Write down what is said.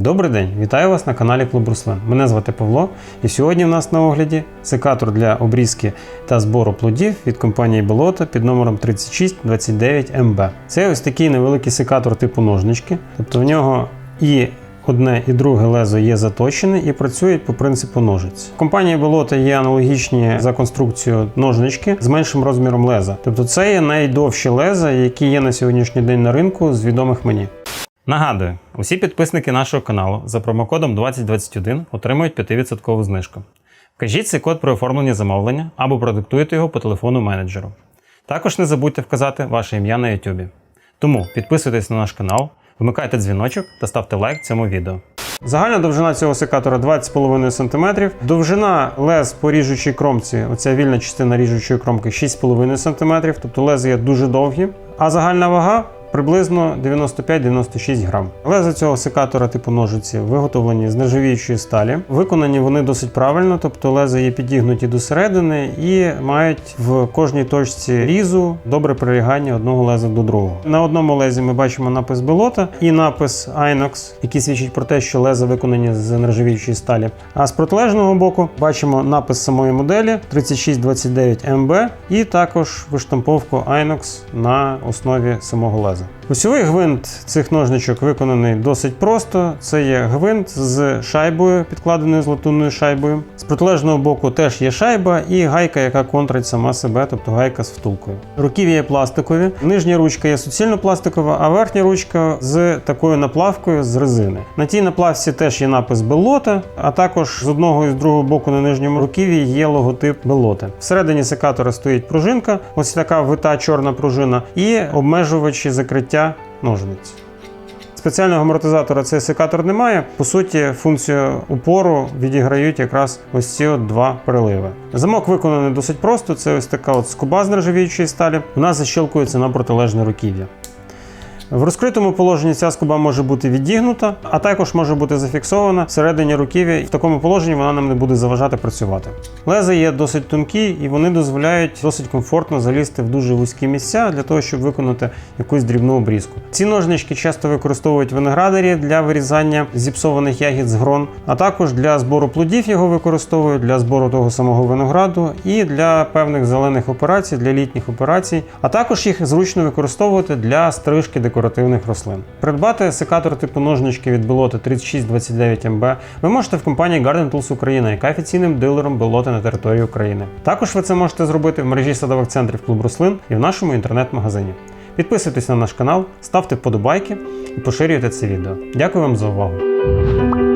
Добрий день, вітаю вас на каналі Клуб Руслин. Мене звати Павло, і сьогодні в нас на огляді секатор для обрізки та збору плодів від компанії Болото під номером 3629MB. Це ось такий невеликий секатор типу ножнички, тобто в нього і Одне і друге лезо є заточене і працюють по принципу ножиць. Компанії Болото є аналогічні за конструкцією ножнички з меншим розміром леза. Тобто це є найдовші леза, які є на сьогоднішній день на ринку з відомих мені. Нагадую, усі підписники нашого каналу за промокодом 2021 отримують 5% знижку. Вкажіть цей код при оформленні замовлення або продиктуйте його по телефону менеджеру. Також не забудьте вказати ваше ім'я на YouTube. Тому підписуйтесь на наш канал, вмикайте дзвіночок та ставте лайк цьому відео. Загальна довжина цього секатора 20,5 см. Довжина лез по ріжучій кромці, оця вільна частина ріжучої кромки 6,5 см, тобто лези є дуже довгі. А загальна вага приблизно 95-96 грам. Леза цього секатора типу ножиці виготовлені з нержавіючої сталі. Виконані вони досить правильно, тобто леза є підігнуті до середини і мають в кожній точці різу добре прилягання одного леза до другого. На одному лезі ми бачимо напис Белота і напис Inox, який свідчить про те, що леза виконані з нержавіючої сталі. А з протилежного боку бачимо напис самої моделі 3629MB і також виштамповку Inox на основі самого леза покази. Осьовий гвинт цих ножничок виконаний досить просто. Це є гвинт з шайбою, підкладеною з латунною шайбою. З протилежного боку теж є шайба і гайка, яка контрить сама себе, тобто гайка з втулкою. Руків'я є пластикові. Нижня ручка є суцільно пластикова, а верхня ручка з такою наплавкою з резини. На тій наплавці теж є напис Белота, а також з одного і з другого боку на нижньому руків'ї є логотип Белоти. Всередині секатора стоїть пружинка, ось така вита чорна пружина, і обмежувачі закриття ножниць. Спеціального амортизатора цей секатор немає. По суті, функцію упору відіграють якраз ось ці от два приливи. Замок виконаний досить просто. Це ось така от скоба з нержавіючої сталі. Вона защелкується на протилежне руків'я. В розкритому положенні ця скоба може бути відігнута, а також може бути зафіксована всередині руків'я, в такому положенні вона нам не буде заважати працювати. Лези є досить тонкі і вони дозволяють досить комфортно залізти в дуже вузькі місця для того, щоб виконати якусь дрібну обрізку. Ці ножнички часто використовують виноградарі для вирізання зіпсованих ягід з грон, а також для збору плодів його використовують для збору того самого винограду і для певних зелених операцій, для літніх операцій, а також їх зручно використовувати для стрижки декоративних рослин. Придбати секатор типу ножнички від Белоти 3629 МБ ви можете в компанії Garden Tools Україна, яка офіційним дилером Белоти на території України. Також ви це можете зробити в мережі садових центрів Клуб Рослин і в нашому інтернет-магазині. Підписуйтесь на наш канал, ставте вподобайки і поширюйте це відео. Дякую вам за увагу!